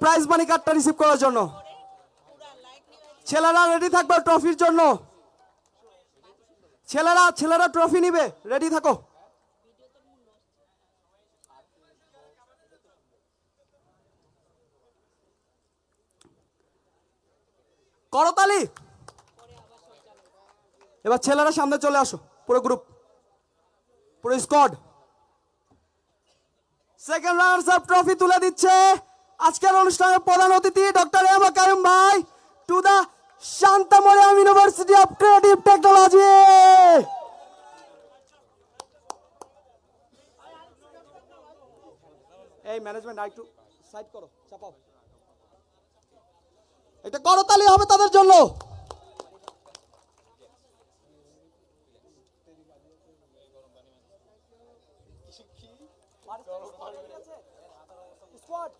Prize money কার্ডটা receive করার জন্য। ছেলেরা রেডি থাকবে ট্রফির জন্য। ছেলেরা ছেলেরা ট্রফি নিবে রেডি থাকো। করতালি এবার ছেলেরা সামনে চলে আসো, পুরো গ্রুপ পুরো squad second runners up trophy তুলে দিচ্ছে। আজকের অনুষ্ঠানের প্রধান অতিথি ডক্টর এম কারিম ভাই। To the Shanto Mariam university of creative technology এই ম্যানেজমেন্ট আর একটু সাইড করো, চাপাও। এটা করতালি হবে তাদের জন্য। স্কোয়াড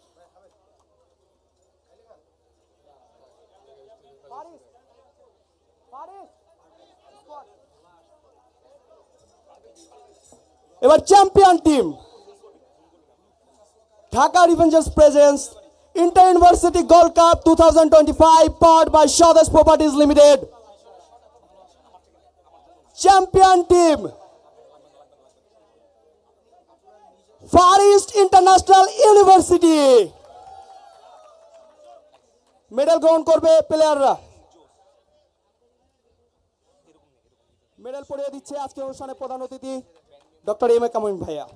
পারিস স্কোয়াড এবার champion team Dhaka revengers presents inter university gold cup two thousand twenty five powered by Swadesh properties limited champion team far east international university medal গ্রহণ করবে প্লেয়াররা মেডেল পড়িয়ে দিচ্ছে আজকে অনুষ্ঠানে প্রধান অতিথি ডক্টর এম এ কামিম ভাইয়া।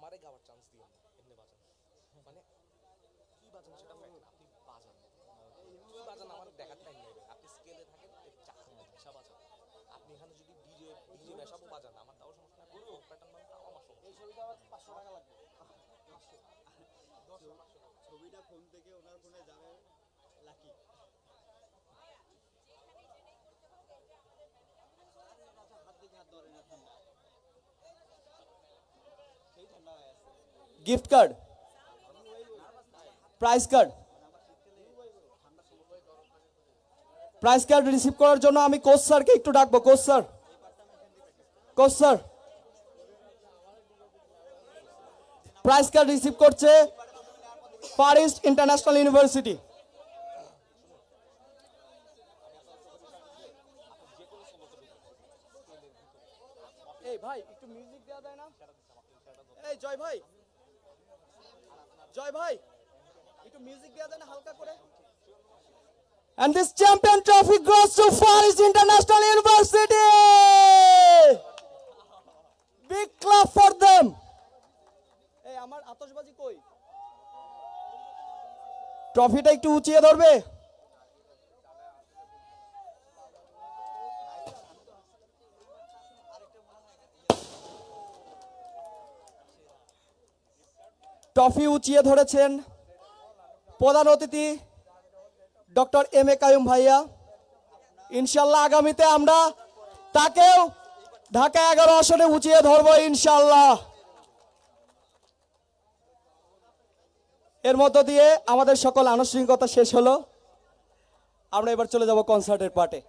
আমারে গাওয়ার চান্স দিয়ে এমনি বাজান। মানে কি বাজান সেটা না, আপনি বাজান। কি বাজান আমার দেখার টাইম নেবে আপনি স্কেলে থাকেন ভাষা বাজান। আপনি এখানে যদি ডিজে ডিজে বেসাবো বাজান আমার তাও সমস্যা নাই। প্যাটার্ন মানে তাও আমার সমস্যা। এই ছবিটা পাঁচশো টাকা লাগবে। ছবিটা ফোন থেকে ওনার ফোনে যাবে lucky gift card prize card prize card receive করার জন্য আমি কোচ স্যারকে একটু ডাকবো coach sir. Coach sir. Prize card receive করছে ফার ইস্ট ইন্টারন্যাশনাল ইউনিভার্সিটি ভাই, একটু মিউজিক দেওয়া যায় না? এই জয় ভাই জয় ভাই একটু মিউজিক দেওয়া যায় না হালকা করে And this champion trophy goes to Far East International University. Big clap for them. এই আমার আতশবাজি কই ট্রফিটা একটু উঁচিয়ে ধরবে ট্রফি উঁচিয়ে ধরেছেন প্রধান অতিথি ডক্টর এম এ কায়ুম ভাইয়া। ইনশাল্লাহ আগামীতে আমরা তাকেও ঢাকা এগারো আসনে উঁচিয়ে ধরবো ইনশাল্লাহ। এর মধ্য দিয়ে আমাদের সকল আনুষ্ঠানিকতা শেষ হলো। আমরা এবার চলে যাব কনসার্টের পার্টে।